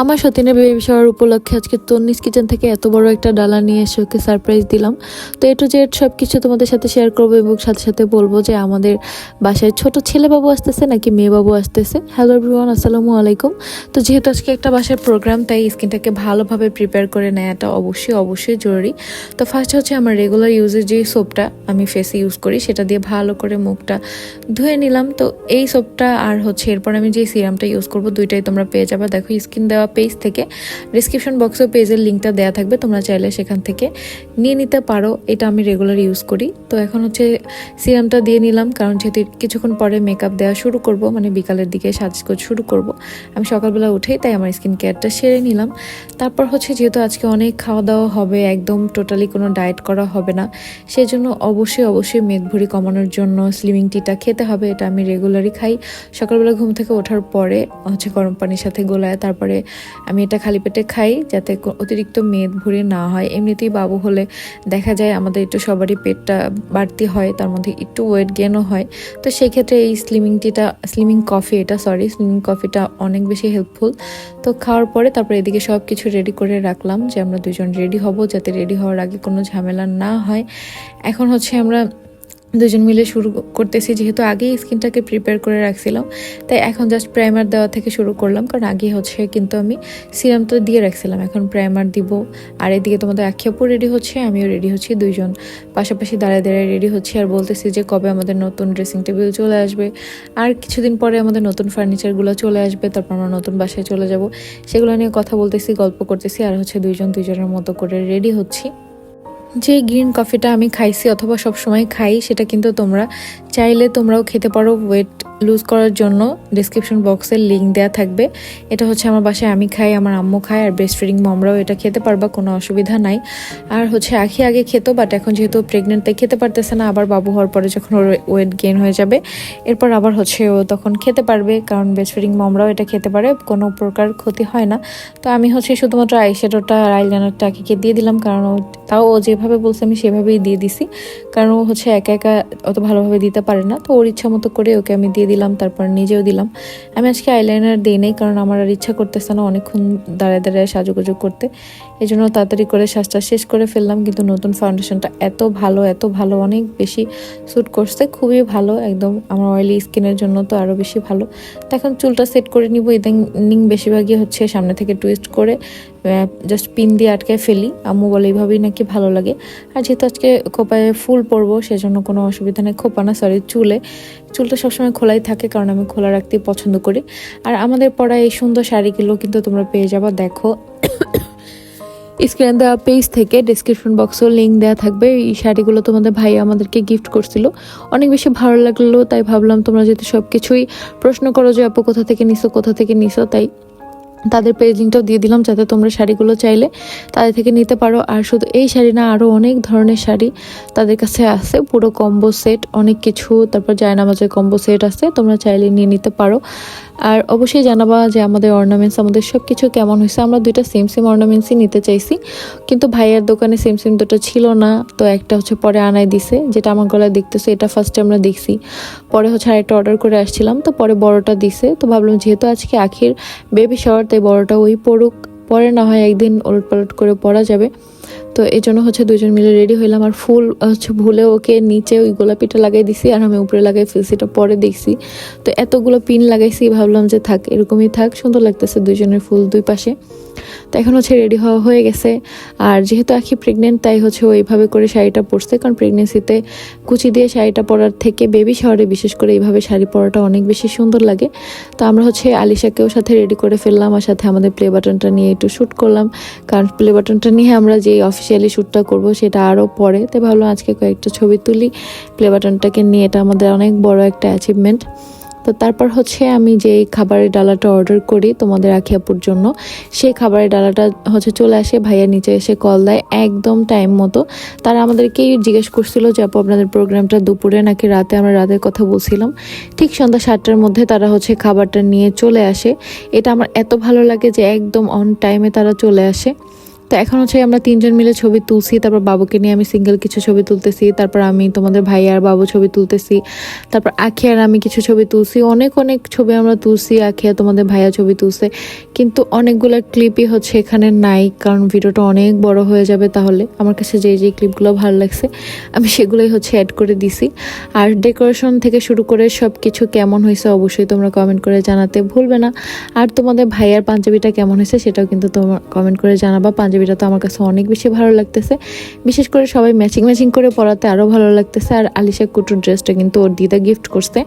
আমার সতীনের baby shower উপলক্ষে আজকে তন্নিস কিচেন থেকে এত বড় একটা ডালা নিয়ে এসে ওকে সারপ্রাইজ দিলাম। তো এ টু জেড সব কিছু তোমাদের সাথে শেয়ার করব এবং সাথে সাথে বলব যে আমাদের বাসায় ছোট ছেলে বাবু আসতেছে নাকি মেয়ে বাবু আসতেছে। হ্যালো এভরিওয়ান আসসালামু আলাইকুম। তো যেহেতু আজকে একটা বাসার প্রোগ্রাম তাই স্কিনটাকে ভালোভাবে প্রিপেয়ার করে নেওয়াটা অবশ্যই অবশ্যই জরুরি। তো ফার্স্ট হচ্ছে আমার রেগুলার ইউজের যে সোপটা আমি ফেসে ইউজ করি, সেটা দিয়ে ভালো করে মুখটা ধুয়ে নিলাম। তো এই সোপটা আর হচ্ছে, এরপর আমি যে সিরামটা ইউজ করব, দুইটাই তোমরা পেয়ে যাবে। দেখো স্কিন দেওয়া পেজ থেকে ডিসক্রিপশন বক্সেও পেজের লিঙ্কটা দেওয়া থাকবে, তোমরা চাইলে সেখান থেকে নিয়ে নিতে পারো। এটা আমি রেগুলার ইউজ করি। তো এখন হচ্ছে সিরামটা দিয়ে নিলাম, কারণ যেহেতু কিছুক্ষণ পরে মেকআপ দেওয়া শুরু করব মানে বিকালের দিকে সাজগোজ শুরু করব। আমি সকালবেলা উঠেই তাই আমার স্কিন কেয়ারটা সেরে নিলাম। তারপর হচ্ছে যেহেতু আজকে অনেক খাওয়া দাওয়া হবে, একদম টোটালি কোনো ডায়েট করা হবে না সেই জন্য অবশ্যই অবশ্যই মেদ ভুঁড়ি কমানোর জন্য স্লিমিং টিটা খেতে হবে, এটা আমি রেগুলারই খাই। সকালবেলা ঘুম থেকে ওঠার পরে হচ্ছে গরম পানির সাথে গোলায়, তারপরে আমি এটা খালি পেটে খাই যাতে অতিরিক্ত মেদ ভরে না হয়। এমনিতেই বাবু হলে দেখা যায় আমাদের একটু সবারই পেটটা বাড়তি হয়, তার মধ্যে একটু ওয়েট গেনও হয়। তো সেই ক্ষেত্রে এই স্লিমিং টিটা স্লিমিং কফি এটা সরি স্লিমিং কফিটা অনেক বেশি হেল্পফুল তো খাওয়ার পরে তারপরে এদিকে সব কিছু রেডি করে রাখলাম যে আমরা দুজন রেডি হব। যাতে রেডি হওয়ার আগে কোনো ঝামেলা না হয়। এখন হচ্ছে আমরা দুজন মিলে শুরু করতেছি, যেহেতু আগেই স্কিনটাকে প্রিপেয়ার করে রাখছিলাম, তাই এখন জাস্ট প্রাইমার দেওয়া থেকে শুরু করলাম, কারণ আগে হচ্ছে কিন্তু আমি সিরাম তো দিয়ে রাখছিলাম, এখন প্রাইমার দিব, আর এদিকে তোমাদের আক্ষেপও রেডি হচ্ছে, আমিও রেডি হচ্ছি, দুইজন পাশাপাশি দাঁড়ায় দাঁড়ায় রেডি হচ্ছি, আর বলতেছি যে কবে আমাদের নতুন ড্রেসিং টেবিল চলে আসবে, আর কিছুদিন পরে আমাদের নতুন ফার্নিচারগুলো চলে আসবে, তারপর আমরা নতুন বাসায় চলে যাব, সেগুলো নিয়ে কথা বলতেছি, গল্প করতেছি, আর হচ্ছে দুইজন দুইজনের মতো করে রেডি হচ্ছি। যে গ্রিন কফিটা আমি খাইছি অথবা সব সময় খাই, সেটা কিন্তু তোমরা চাইলে তোমরাও খেতে পারো ওয়েট লুজ করার জন্য ডিসক্রিপশন বক্সের লিঙ্ক দেওয়া থাকবে। এটা হচ্ছে আমার বাসায় আমি খাই, আমার আম্মু খায়, আর ব্রেস্ট ফিডিং মমরাও এটা খেতে পারবা, কোনো অসুবিধা নাই। আর হচ্ছে আখি আগে খেতো বাট এখন যেহেতু প্রেগনেন্ট তাই খেতে পারতেছে না। আবার বাবু হওয়ার পরে যখন ওর ওয়েট গেইন হয়ে যাবে, এরপর আবার হচ্ছে ও তখন খেতে পারবে, কারণ ব্রেস্ট ফিডিং মমরাও এটা খেতে পারে, কোনো প্রকার ক্ষতি হয় না। তো আমি হচ্ছে শুধুমাত্র আইশ্যাডোটা আর আইলাইনারটা আখিকে দিয়ে দিলাম, কারণ তাও ও যেভাবে বলছে আমি সেভাবেই দিয়ে দিছি। কারণ ও হচ্ছে একা একা অত ভালোভাবে দিতে পারে না, তো ওর ইচ্ছা মতো করে ওকে আমি দিয়ে দিলাম, তারপর নিজেও দিলাম। আমি আজকে আইলাইনার দিই নেই, কারণ আমার আর ইচ্ছা করতেছে না অনেকক্ষণ দাঁড়ায় দাঁড়ায় সাজুগুজু করতে। এই জন্য তাড়াতাড়ি করে সাজটা শেষ করে ফেললাম, কিন্তু নতুন ফাউন্ডেশনটা এত ভালো এত ভালো, অনেক বেশি স্যুট করছে, খুবই ভালো, একদম আমার অয়েলি স্কিনের জন্য তো আরও বেশি ভালো। তো এখন চুলটা সেট করে নিব ইদানিং বেশিরভাগই হচ্ছে সামনে থেকে টুইস্ট করে জাস্ট পিন দিয়ে আটকে ফেলি। আম্মু বলে এইভাবেই নাকি ভালো লাগে। আর যেহেতু আজকে খোপায় ফুল পরবো, সেজন্য কোনো অসুবিধা নেই, খোপা না সরি চুলে। চুলটা সবসময় খোলাই থাকে, কারণ আমি খোলা রাখতে পছন্দ করি। আর আমাদের পরা এই সুন্দর শাড়িগুলো কিন্তু তোমরা পেয়ে যাবা, দেখো। স্ক্রিনে দেওয়া পেজ থেকে ডিসক্রিপশন বক্সেও লিঙ্ক দেওয়া থাকবে। এই শাড়িগুলো তোমাদের ভাই আমাদেরকে গিফট করছিল। অনেক বেশি ভালো লাগল, তাই ভাবলাম তোমরা যেহেতু সব কিছুই প্রশ্ন করো যে, আপু, কোথা থেকে নিছো? কোথা থেকে নিছো? তাই তাদের পেজ লিঙ্কটাও দিয়ে দিলাম যাতে তোমরা শাড়িগুলো চাইলে তাদের থেকে নিতে পারো। আর শুধু এই শাড়ি না আরও অনেক ধরনের শাড়ি তাদের কাছে আছে। পুরো কম্বো সেট অনেক কিছু। তারপর জায়নামাজের কম্বো সেট আছে, তোমরা চাইলে নিয়ে নিতে পারো। আর অবশ্যই জানাবা যে আমাদের অর্নামেন্টস আমাদের সব কিছু কেমন হয়েছে। আমরা দুইটা সেম সেম অর্নামেন্টসই নিতে চাইছি। কিন্তু ভাইয়ের দোকানে সেম সেম দুটো ছিল না। তো একটা হচ্ছে পরে আনাই দিছে, যেটা আমার গলায় দেখতেছে, এটা ফার্স্টে আমরা দেখছি। পরে হচ্ছে আরেকটা অর্ডার করে আসছিলাম। তো পরে বড়টা দিছে। তো ভাবলাম যেহেতু আজকে আখির বেবি তাই বড়টা ওই পড়ুক পরে না হয় একদিন ওলট পালট করে পড়া যাবে। তো এই জন্য হচ্ছে দুজন মিলে রেডি হইলাম আর ফুল হচ্ছে ভুলে ওকে নিচে ওই গোলাপিটা লাগাই দিছি আর আমি উপরে লাগাই ফেলছি, এটা পরে দেখছি। তো এতগুলো পিন লাগাইছি, ভাবলাম যে থাক, এরকমই থাক, সুন্দর লাগতেছে দুজনের ফুল দুই পাশে। তো এখন হচ্ছে রেডি হওয়া হয়ে গেছে। আর যেহেতু আখি প্রেগনেন্ট তাই হচ্ছে ও এইভাবে করে শাড়িটা পরছে, কারণ প্রেগনেন্সিতে কুচি দিয়ে শাড়িটা পরার থেকে বেবি শহরে বিশেষ করে এইভাবে শাড়ি পরাটা অনেক বেশি সুন্দর লাগে। তো আমরা হচ্ছে আলিশাকেও সাথে রেডি করে ফেললাম আর সাথে আমাদের প্লে বাটনটা নিয়ে একটু শ্যুট করলাম। কারণ প্লে বাটনটা নিয়ে আমরা যে অফিসিয়ালি শ্যুটটা করব, সেটা আরও পরে। তাই ভাবলাম আজকে কয়েকটা ছবি তুলি। প্লে বাটনটাকে নিয়ে এটা আমাদের অনেক বড় একটা অ্যাচিভমেন্ট তো তারপর হচ্ছে আমি যে খাবারের ডালাটা অর্ডার করি তোমাদের আখি আপুর জন্য, সেই খাবারের ডালাটা হচ্ছে চলে আসে, ভাইয়া নিচে এসে কল দেয় একদম টাইম মতো। তারা আমাদেরকেই জিজ্ঞেস করছিল যে, আপু, আপনাদের প্রোগ্রামটা দুপুরে নাকি রাতে? আমরা রাতের কথা বলছিলাম। ঠিক সন্ধ্যা সাতটার মধ্যে তারা হচ্ছে খাবারটা নিয়ে চলে আসে। এটা আমার এত ভালো লাগে যে, একদম অন টাইমে তারা চলে আসে। তো এখন হচ্ছে আমরা তিনজন মিলে ছবি তুলছি, তারপর বাবুকে নিয়ে আমি সিঙ্গেল কিছু ছবি তুলতেছি, তারপর আমি তোমাদের ভাই আর বাবু ছবি তুলতেছি, তারপর আখি আর আমি কিছু ছবি তুলছি, অনেক অনেক ছবি আমরা তুলছি, আখি আর তোমাদের ভাইয়া ছবি তুলছে, কিন্তু অনেকগুলো ক্লিপই হচ্ছে এখানে নাই, কারণ ভিডিওটা অনেক বড় হয়ে যাবে তাহলে। আমার কাছে যে যে ক্লিপগুলো ভালো লাগছে, আমি সেগুলোই হচ্ছে অ্যাড করে দিছি। আর ডেকোরেশন থেকে শুরু করে সব কিছু কেমন হয়েছে অবশ্যই তোমরা কমেন্ট করে জানাতে ভুলবে না। আর তোমাদের ভাইয়ার পাঞ্জাবিটা কেমন হয়েছে সেটাও কিন্তু তোমরা কমেন্ট করে জানাবা পাঞ্জাবিটা তো আমার কাছে অনেক বেশি ভালো লাগতেছে। বিশেষ করে সবাই ম্যাচিং ম্যাচিং করে পরাতে আরও ভালো লাগতেছে। আর আলিশা কুটুর ড্রেসটা কিন্তু ওর দিদা গিফট করছে।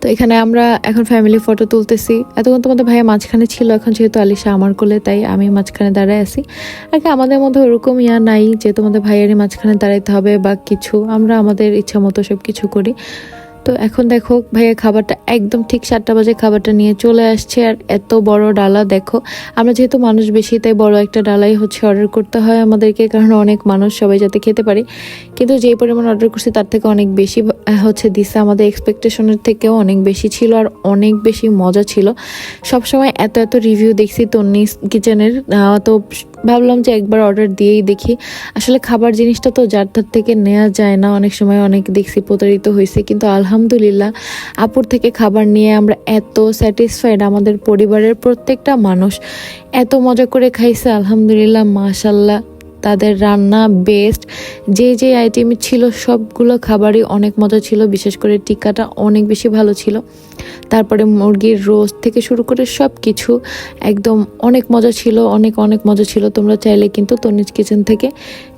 তো এখানে আমরা এখন ফ্যামিলি ফটো তুলতেছি। এতক্ষণ তোমাদের ভাইয়া মাঝখানে ছিল, এখন যেহেতু আলিশা আমার কোলে, তাই আমি মাঝখানে দাঁড়ায় আছি। আর কি, আমাদের মধ্যে ওরকম ইয়া নাই যে তোমাদের ভাইয়ারই মাঝখানে দাঁড়াইতে হবে বা কিছু। আমরা আমাদের ইচ্ছা মতো সব কিছু করি। তো এখন দেখো ভাইয়া খাবারটা একদম ঠিক সাতটা বাজে খাবারটা নিয়ে চলে আসছে আর এত বড় ডালা, দেখো। আমরা যেহেতু মানুষ বেশি, তাই বড় একটা ডালাই হচ্ছে অর্ডার করতে হয় আমাদেরকে, কারণ অনেক মানুষ সবাই যাতে খেতে পারে। কিন্তু যেই পরিমাণ অর্ডার করছি তার থেকে অনেক বেশি হচ্ছে দিছে। আমাদের এক্সপেকটেশনের থেকেও অনেক বেশি ছিল আর অনেক বেশি মজা ছিল। সবসময় এত এত রিভিউ দেখছি তন্নিস কিচেনের তো ভাবলাম যে একবার অর্ডার দিয়েই দেখি। আসলে খাবার জিনিসটা তো যার ধার থেকে নেওয়া যায় না, অনেক সময় অনেক দেখছি প্রতারিত হয়েছে, কিন্তু আলহামদুলিল্লাহ আপুর থেকে খাবার নিয়ে আমরা এত স্যাটিসফাইড আমাদের পরিবারের প্রত্যেকটা মানুষ। এত মজা করে খাইছে, আলহামদুলিল্লাহ মাশাল্লাহ তাদের রান্না বেস্ট যে যে আইটেম ছিল, সবগুলো খাবারই অনেক মজা ছিল, বিশেষ করে টিকাটা অনেক বেশি ভালো ছিল। তারপরে মুরগির রোস্ট থেকে শুরু করে সব কিছু একদম অনেক মজা ছিল, অনেক অনেক মজা ছিল। তোমরা চাইলে কিন্তু তনিজ কিচেন থেকে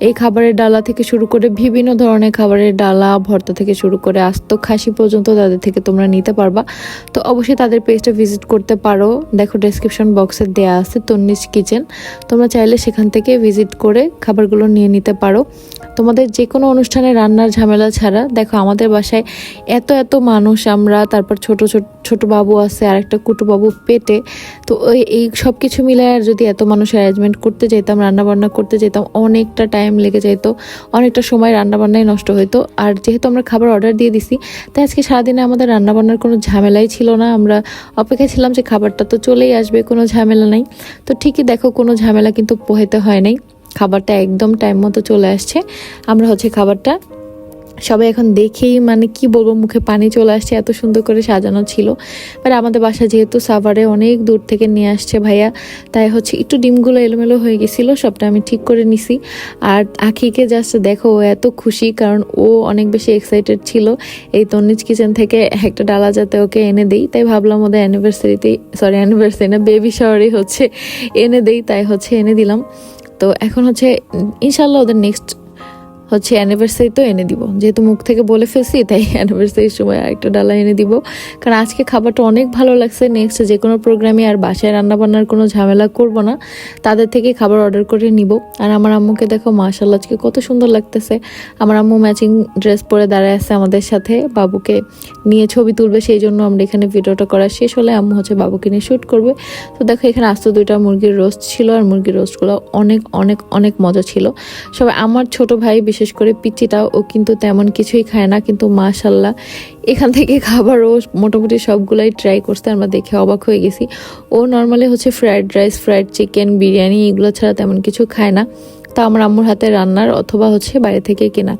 এই খাবারের ডালা থেকে শুরু করে বিভিন্ন ধরনের খাবারের ডালা, ভর্তা থেকে শুরু করে আস্ত খাসি পর্যন্ত তাদের থেকে তোমরা নিতে পারবা। তো অবশ্যই তাদের পেজটা ভিজিট করতে পারো। দেখো ডেসক্রিপশন বক্সে দেয়া আছে তন্নিজ কিচেন তোমরা চাইলে সেখান থেকে ভিজিট করে খাবারগুলো নিয়ে নিতে পারো। তোমাদের যে কোনো অনুষ্ঠানে রান্নার ঝামেলা ছাড়া, দেখো আমাদের বাসায় এত এত মানুষ আমরা, তারপর ছোট ছোট বাবু আছে আর একটা কুটু বাবু পেটে। তো ওই, এই সব কিছু মিলে আর যদি এত মানুষ অ্যারেঞ্জমেন্ট করতে যেতাম রান্নাবান্না করতে যেতাম অনেকটা টাইম লেগে যেত অনেকটা সময় রান্না বান্নাই নষ্ট হতো আর যেহেতু আমরা খাবার অর্ডার দিয়ে দিছি, তাই আজকে সারাদিনে আমাদের রান্নাবান্নার কোনো ঝামেলাই ছিল না। আমরা অপেক্ষা ছিলাম যে খাবারটা তো চলেই আসবে, কোনো ঝামেলা নাই। তো ঠিকই দেখো কোনো ঝামেলা কিন্তু পোহাইতে হয় নাই। খাবারটা একদম টাইম মতো চলে আসছে। আমরা হচ্ছে খাবারটা সবাই এখন দেখেই মানে কি বলব, মুখে পানি চলে আসছে, এত সুন্দর করে সাজানো ছিল। বাট আমাদের বাসা যেহেতু সাভারে অনেক দূর থেকে নিয়ে আসছে ভাইয়া, তাই হচ্ছে একটু ডিমগুলো এলোমেলো হয়ে গেছিল, সবটা আমি ঠিক করে নিছি। আর আখিকে জাস্ট দেখো, ও এত খুশি, কারণ ও অনেক বেশি এক্সাইটেড ছিল। এই তন্নিজ কিচেন থেকে একটা ডালা যাতে ওকে এনে দেই, তাই ভাবলাম ওদের অ্যানিভার্সারিতেই সরি অ্যানিভার্সারি না বেবি শাওয়ারে হচ্ছে এনে দেই, তাই হচ্ছে এনে দিলাম। তো এখন হচ্ছে ইনশাল্লাহ ওদের নেক্সট হচ্ছে অ্যানিভার্সারি তো এনে দিব। যেহেতু মুখ থেকে বলে ফেলছি, তাই অ্যানিভার্সারির সময় আরেকটা ডালা এনে দিব। কারণ আজকে খাবারটা অনেক ভালো লাগছে। নেক্সট যে কোনো প্রোগ্রামে আর বাসায় রান্না বান্নার কোনো ঝামেলা করব না। তাদের থেকে খাবার অর্ডার করে নিব। আর আমার আম্মুকে দেখো মাশাল্লাহ আজকে কত সুন্দর লাগতেছে। আমার আম্মু ম্যাচিং ড্রেস পরে দাঁড়ায় আছে আমাদের সাথে। বাবুকে নিয়ে ছবি তুলবে, সেই জন্য আমরা এখানে ভিডিওটা করা শেষ হলে আম্মু হচ্ছে বাবুকে নিয়ে শ্যুট করবে। তো দেখো, এখানে আস্ত দুইটা মুরগির রোস্ট ছিল, আর মুরগির রোস্টগুলো অনেক অনেক অনেক মজা ছিল। সবাই, আমার ছোট ভাই বিশেষ করে পিচিটা, ও কিন্তু তেমন কিছুই খায় না, কিন্তু মাশাল্লাহ, এখান থেকে খাবার ও মোটামুটি সবগুলাই ট্রাই করতে আমরা দেখে অবাক হয়ে গেছি। ও নর্মালি হচ্ছে fried rice fried chicken biryani, এগুলো ছাড়া তেমন কিছু খায় না। তা আমার আম্মুর হাতে রান্নার অথবা হচ্ছে বাইরে থেকে কেনা।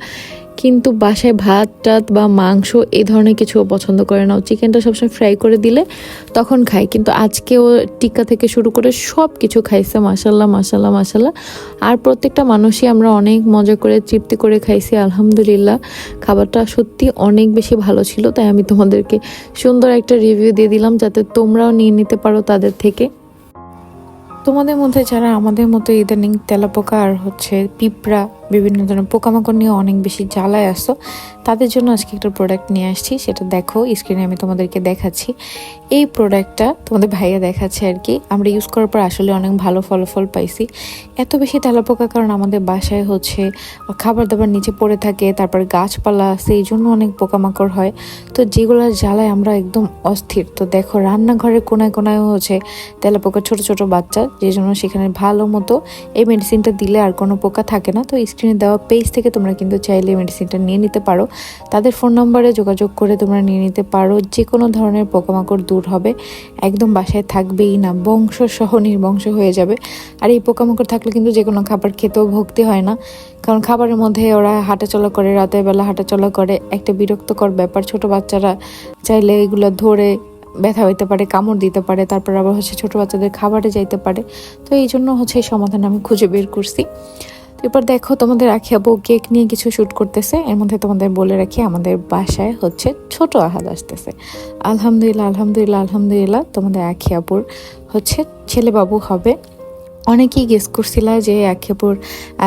কিন্তু বাসায় ভাত টাত বা মাংস এই ধরনের কিছু পছন্দ করে না। ও চিকেনটা সবসময় ফ্রাই করে দিলে তখন খায়। কিন্তু আজকে ও টিক্কা থেকে শুরু করে সব কিছু খাইছে মাসাল্লাহ মাসাল্লাহ মাসাল্লাহ আর প্রত্যেকটা মানুষই আমরা অনেক মজা করে, তৃপ্তি করে খাইছি, আলহামদুলিল্লাহ। খাবারটা সত্যি অনেক বেশি ভালো ছিল, তাই আমি তোমাদেরকে সুন্দর একটা রিভিউ দিয়ে দিলাম যাতে তোমরাও নিয়ে নিতে পারো তাদের থেকে। তোমাদের মধ্যে যারা আমাদের মতো ইদানিং তেলাপোকা আর হচ্ছে পিঁপড়া বিভিন্ন ধরনের পোকামাকড় নিয়ে অনেক বেশি জ্বালায় আসতো তাদের জন্য আজকে একটা প্রোডাক্ট নিয়ে আসছি, সেটা দেখো স্ক্রিনে আমি তোমাদেরকে দেখাচ্ছি। এই প্রোডাক্টটা তোমাদের ভাইয়া দেখাচ্ছে আর কি। আমরা ইউজ করার পর আসলে অনেক ভালো ফলাফল পাইছি। এত বেশি তেলাপোকা কারণ আমাদের বাসায় হচ্ছে খাবার দাবার নিচে পড়ে থাকে, তারপর গাছপালা আছে, এই জন্য অনেক পোকামাকড় হয়। তো যেগুলো জ্বালায় আমরা একদম অস্থির। তো দেখো, রান্নাঘরের কোনায় কোনায় হচ্ছে তেলাপোকা ছোট ছোট বাচ্চা যে জন্য সেখানে ভালো মতো এই মেডিসিনটা দিলে আর কোনো পোকা থাকে না। তো স্ক্রিনে দেওয়া পেজ থেকে তোমরা কিন্তু চাইলে মেডিসিনটা নিয়ে নিতে পারো। তাদের ফোন নম্বরে যোগাযোগ করে তোমরা নিয়ে নিতে পারো। যে কোনো ধরনের পোকামাকড় দূর হবে। একদম বাসায় থাকবেই না। বংশ সহ নির্বংশ হয়ে যাবে। আর এই পোকামাকড় থাকলে কিন্তু যে কোনো খাবার খেতেও ভক্তি হয় না। কারণ খাবারের মধ্যে ওরা হাঁটাচলা করে, রাতের বেলা হাঁটাচলা করে। একটা বিরক্তকর ব্যাপার, ছোট বাচ্চারা চাইলে এগুলো ধরে ব্যথা হইতে পারে, কামড় দিতে পারে, তারপর আবার হচ্ছে ছোট বাচ্চাদের খাবারে যাইতে পারে। তো এই জন্য হচ্ছে এই সমাধান আমি খুঁজে বের করছি। এবার দেখো তোমাদের রাখি আপু কেক নিয়ে কিছু শ্যুট করতেছে। এর মধ্যে তোমাদের বলে রাখি, আমাদের বাসায় হচ্ছে ছোট আহাদ আসতেছে। আলহামদুলিল্লাহ আলহামদুলিল্লাহ আলহামদুলিল্লাহ, তোমাদের আখি আপুর হচ্ছে ছেলেবাবু হবে। অনেকেই গেস করছিল যে আক্ষেপুর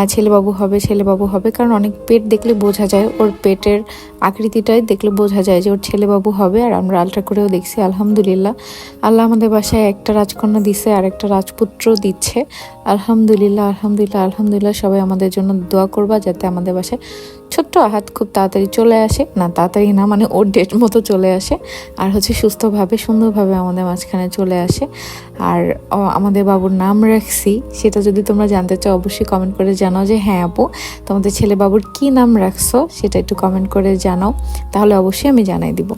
ছেলেবাবু হবে ছেলেবাবু হবে। কারণ অনেক পেট দেখলে বোঝা যায়, ওর পেটের আকৃতিটাই দেখলে বোঝা যায় যে ওর ছেলেবাবু হবে। আর আমরা আলট্রা করেও দেখছি, আলহামদুলিল্লাহ। আল্লাহ আমাদের বাসায় একটা রাজকন্যা দিছে আর একটা রাজপুত্র দিচ্ছে। আলহামদুলিল্লাহ আলহামদুলিল্লাহ আলহামদুলিল্লাহ। সবাই আমাদের জন্য দোয়া করবা যাতে আমাদের বাসায় ছোট্ট আহাত খুব তাড়াতাড়ি চলে আসে। না, তাড়াতাড়ি না মানে ওর ডেট মতো চলে আসে। আর হচ্ছে সুস্থভাবে, সুন্দরভাবে আমাদের মাঝখানে চলে আসে। আর আমাদের বাবুর নাম রাখছি। সেটা যদি তোমরা জানতে চাও, অবশ্যই কমেন্ট করে জানাও যে হ্যাঁ আপু, তোমাদের ছেলে বাবুর কি নাম রাখছো? সেটা একটু কমেন্ট করে জানাও। তাহলে অবশ্যই আমি জানাই দিব।